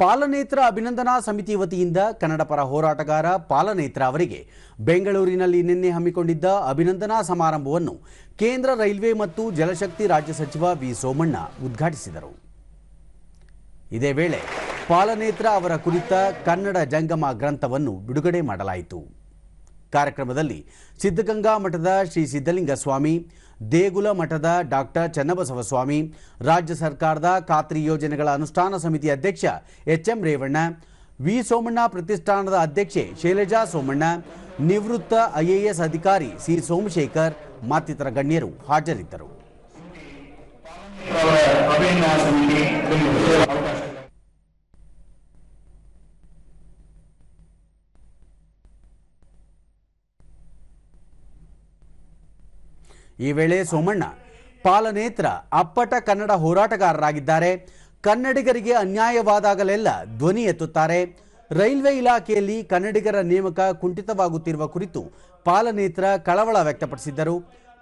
ಪಾಲನೇತ್ರ ಅಭಿನಂದನಾ ಸಮಿತಿ ವತಿಯಿಂದ ಕನ್ನಡ ಪರ ಹೋರಾಟಗಾರ ಪಾಲನೇತ್ರ ಅವರಿಗೆ ಬೆಂಗಳೂರಿನಲ್ಲಿ ನಿನ್ನೆ ಹಮ್ಮಿಕೊಂಡಿದ್ದ ಅಭಿನಂದನಾ ಸಮಾರಂಭವನ್ನು ಕೇಂದ್ರ ರೈಲ್ವೆ ಮತ್ತು ಜಲಶಕ್ತಿ ರಾಜ್ಯ ಸಚಿವ ವಿ ಸೋಮಣ್ಣ ಉದ್ಘಾಟಿಸಿದರು. ಇದೇ ವೇಳೆ ಪಾಲನೇತ್ರ ಅವರ ಕುರಿತ ಕನ್ನಡ ಜಂಗಮ ಗ್ರಂಥವನ್ನು ಬಿಡುಗಡೆ ಮಾಡಲಾಯಿತು. ಕಾರ್ಯಕ್ರಮದಲ್ಲಿ ಸಿದ್ಧಗಂಗಾ ಮಠದ ಶ್ರೀ ಸಿದ್ದಲಿಂಗ ಸ್ವಾಮಿ ದೇಗುಲ ಮಠದ ಡಾಕ್ಟರ್ ಚನ್ನಬಸವ ಸ್ವಾಮಿ ರಾಜ್ಯ ಸರ್ಕಾರದ ಖಾತ್ರಿ ಯೋಜನೆಗಳ ಅನುಷ್ಠಾನ ಸಮಿತಿ ಅಧ್ಯಕ್ಷ H M Revanna, V. Somanna ಪ್ರತಿಷ್ಠಾನದ ಅಧ್ಯಕ್ಷೆ ಶೈಲಜಾ ಸೋಮಣ್ಣ, ನಿವೃತ್ತ ಐಎಎಸ್ ಅಧಿಕಾರಿ ಸಿ. ಸೋಮಶೇಖರ್, ಮತ್ತಿತರ ಗಣ್ಯರು ಹಾಜರಿದ್ದರು. ಈ ವೇಳೆ ಸೋಮಣ್ಣ, ಪಾಲನೇತ್ರ, ಅಪ್ಪಟ ಕನ್ನಡ ಹೋರಾಟಗಾರರಾಗಿದ್ದಾರೆ. ಕನ್ನಡಿಗರಿಗೆ ಅನ್ಯಾಯವಾದಾಗಲೆಲ್ಲ ಧ್ವನಿ ಎತ್ತುತ್ತಾರೆ. ರೈಲ್ವೆ ಇಲಾಖೆಯಲ್ಲಿ ಕನ್ನಡಿಗರ ನೇಮಕ ಕುಂಠಿತವಾಗುತ್ತಿರುವ ಕುರಿತು ಪಾಲನೇತ್ರ ಕಳವಳ ವ್ಯಕ್ತಪಡಿಸಿದ್ದರು.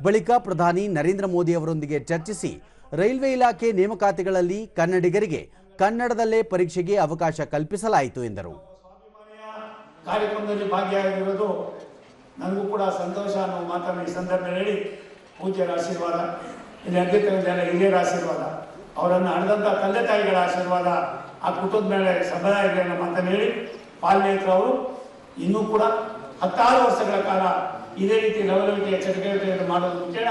ಬಳಿಕ ಪ್ರಧಾನಿ ನರೇಂದ್ರ ಮೋದಿ ಅವರೊಂದಿಗೆ ಚರ್ಚಿಸಿ ರೈಲ್ವೆ ಇಲಾಖೆ ನೇಮಕಾತಿಗಳಲ್ಲಿ ಕನ್ನಡಿಗರಿಗೆ ಕನ್ನಡದಲ್ಲೇ ಪರೀಕ್ಷೆಗೆ ಅವಕಾಶ ಕಲ್ಪಿಸಲಾಯಿತು ಎಂದರು. ಕಾರ್ಯಕ್ರಮದಲ್ಲಿ ಭಾಗಿಯಾಗಿರುವುದು ನನಗೂ ಕೂಡ ಸಂತೋಷ ಅನ್ನೋ ಮಾತನ್ನು ಈ ಸಂದರ್ಭದಲ್ಲಿ ಪೂಜ್ಯರ ಆಶೀರ್ವಾದ ಇಲ್ಲಿ ಅಧ್ಯಕ್ಷರ ಹಿರಿಯರ ಆಶೀರ್ವಾದ, ಅವರನ್ನು ಹಣದಂಥ ತಂದೆ ತಾಯಿಗಳ ಆಶೀರ್ವಾದ, ಆ ಕುಟುಂಬದ ಮೇಲೆ ಸಮುದಾಯ ಇದೆ ಅಂತ ಹೇಳಿ ಪಾಲನೇತ್ರ ಅವರು ಇನ್ನೂ ಕೂಡ ಹತ್ತಾರು ವರ್ಷಗಳ ಕಾಲ ಇದೇ ರೀತಿ ಲವಲವಿಕೆಯ ಚಟುವಟಿಕೆಯನ್ನು ಮಾಡೋದು ಮುಖ್ಯನ.